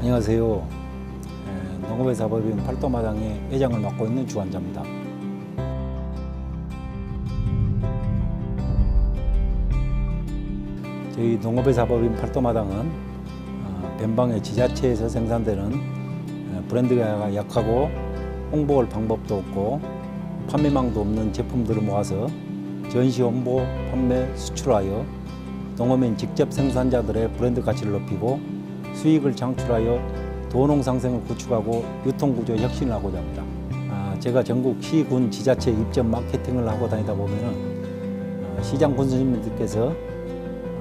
안녕하세요. 에, 농업의 사법인 팔도마당의 회장을 맡고 있는 주한자입니다. 저희 농업의 사법인 팔도마당은 어, 변방의 지자체에서 생산되는 에, 브랜드가 약하고 홍보할 방법도 없고 판매망도 없는 제품들을 모아서 전시 홍보, 판매, 수출하여 농업인 직접 생산자들의 브랜드 가치를 높이고 수익을 창출하여 도농 상생을 구축하고 유통구조 혁신을 하고자 합니다. 아, 제가 전국 시, 군, 지자체 입점 마케팅을 하고 다니다 보면은 어, 시장 군수님들께서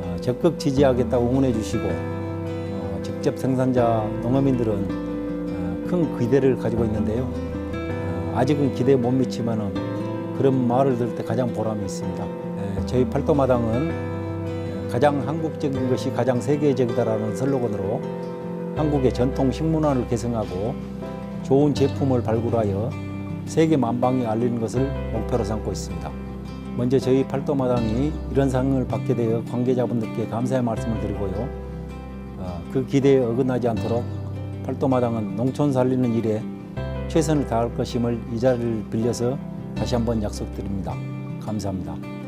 어, 적극 지지하겠다고 응원해 주시고 어, 직접 생산자 농어민들은 어, 큰 기대를 가지고 있는데요. 어, 아직은 기대에 못 미치면은 그런 말을 들을 때 가장 보람이 있습니다. 에, 저희 팔도마당은 가장 한국적인 것이 가장 세계적이다라는 슬로건으로 한국의 전통 식문화를 개성하고 좋은 제품을 발굴하여 세계 만방에 알리는 것을 목표로 삼고 있습니다. 먼저 저희 팔도마당이 이런 상을 받게 되어 관계자분들께 감사의 말씀을 드리고요. 어, 그 기대에 어긋나지 않도록 팔도마당은 농촌 살리는 일에 최선을 다할 것임을 이 자리를 빌려서 다시 한번 약속드립니다. 감사합니다.